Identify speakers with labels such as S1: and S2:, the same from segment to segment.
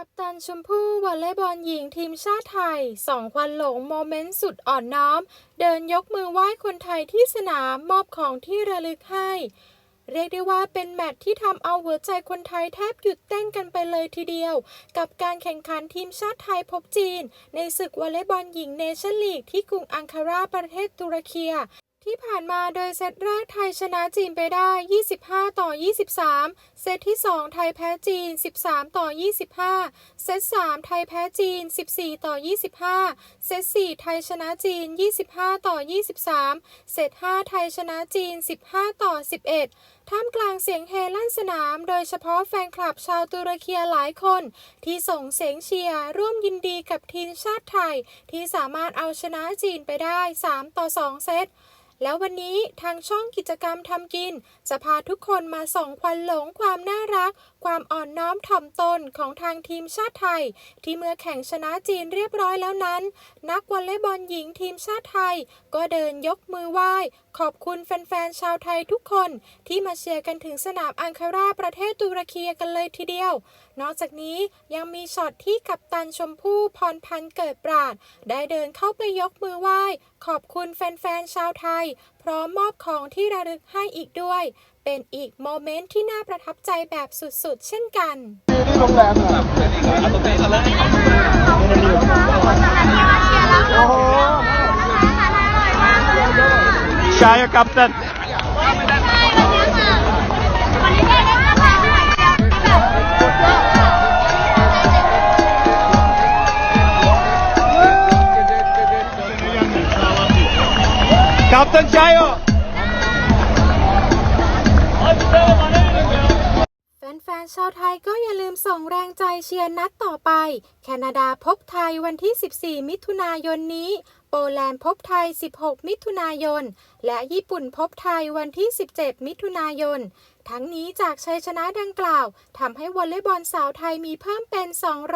S1: กัปตันชมพู่วอลเลย์บอลหญิงทีมชาติไทยสองควันหลงโมเมนต์สุดอ่อนน้อม เดินยกมือไหว้คนไทยที่สนามมอบของที่ระลึกให้ เรียกได้ว่าเป็นแมตช์ที่ทำเอาหัวใจคนไทยแทบหยุดเต้นกันไปเลยทีเดียว กับการแข่งขันทีมชาติไทยพบจีน ในศึกวอลเลย์บอลหญิงเนชั่นลีกที่กรุงอังคาราประเทศตุรเกีย ที่ผ่านมาโดยเซตแรกไทยชนะจีนไปได้ 25 ต่อ 23 เซตที่ 2 ไทยแพ้จีน 13 ต่อ 25 เซต 3 ไทยแพ้จีน 14 ต่อ 25 เซต 4 ไทยชนะจีน 25 ต่อ 23 เซต 5 ไทยชนะจีน 15 ต่อ 11 ท่ามกลางเสียงเฮลั่นสนาม โดยเฉพาะแฟนคลับชาวตุรกีหลายคน ที่ส่งเสียงเชียร์ร่วมยินดีกับทีมชาติไทย ที่สามารถเอาชนะจีนไปได้ 3 ต่อ 2 เซตแล้ววันนี้ทางช่องกิจกรรมทำกิน จะพาทุกคนมาส่องควันหลงความน่ารัก ความอ่อนน้อมถ่อมตนของทางทีมชาติไทย ที่เมื่อแข่งชนะจีนเรียบร้อยแล้วนั้น นักวอลเลย์บอลหญิงทีมชาติไทย ก็เดินยกมือไหว้ ขอบคุณแฟนๆชาวไทยทุกคนที่มาเชียร์กันถึงสนามอังคาราประเทศตุรกีกันเลยทีเดียว นอกจากนี้ยังมีช็อตที่กัปตันชมพู่พรพันธ์เกิดปราด ได้เดินเข้าไปยกมือไหว้ ขอบคุณแฟนๆชาวไทย พร้อมมอบของที่ระลึกให้อีกด้วย เป็นอีกโมเมนต์ที่น่าประทับใจแบบสุดๆ เช่นกัน
S2: ที่โรงแรมเหรอโอ้โห
S3: Shaya kapten. 'Kapten Shayo.
S1: แฟนๆชาวไทยก็อย่าลืมส่งแรงใจเชียร์นัดต่อไป แคนาดาพบไทยวันที่ 14 มิถุนายนนี้ โปแลนด์พบไทย 16 มิถุนายน และญี่ปุ่นพบไทยวันที่ 17 มิถุนายน ทั้งนี้จากชัยชนะดังกล่าวทำให้วอลเลย์บอลสาวไทยมีเพิ่มเป็น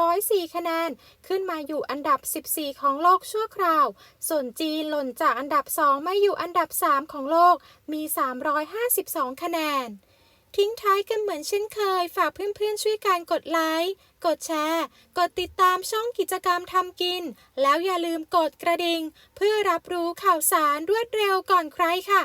S1: 204 คะแนน ขึ้นมาอยู่อันดับ 14 ของโลกชั่วคราว ส่วนจีนหล่นจากอันดับ 2 มาอยู่อันดับ 3 ของโลก มี 352 คะแนน ทิ้งท้ายกันเหมือนเช่นเคย ฝากเพื่อนๆช่วยการกดไลค์ กดแชร์ กดติดตามช่องกิจกรรมทำกิน แล้วอย่าลืมกดกระดิ่ง เพื่อรับรู้ข่าวสารรวดเร็วก่อนใครค่ะ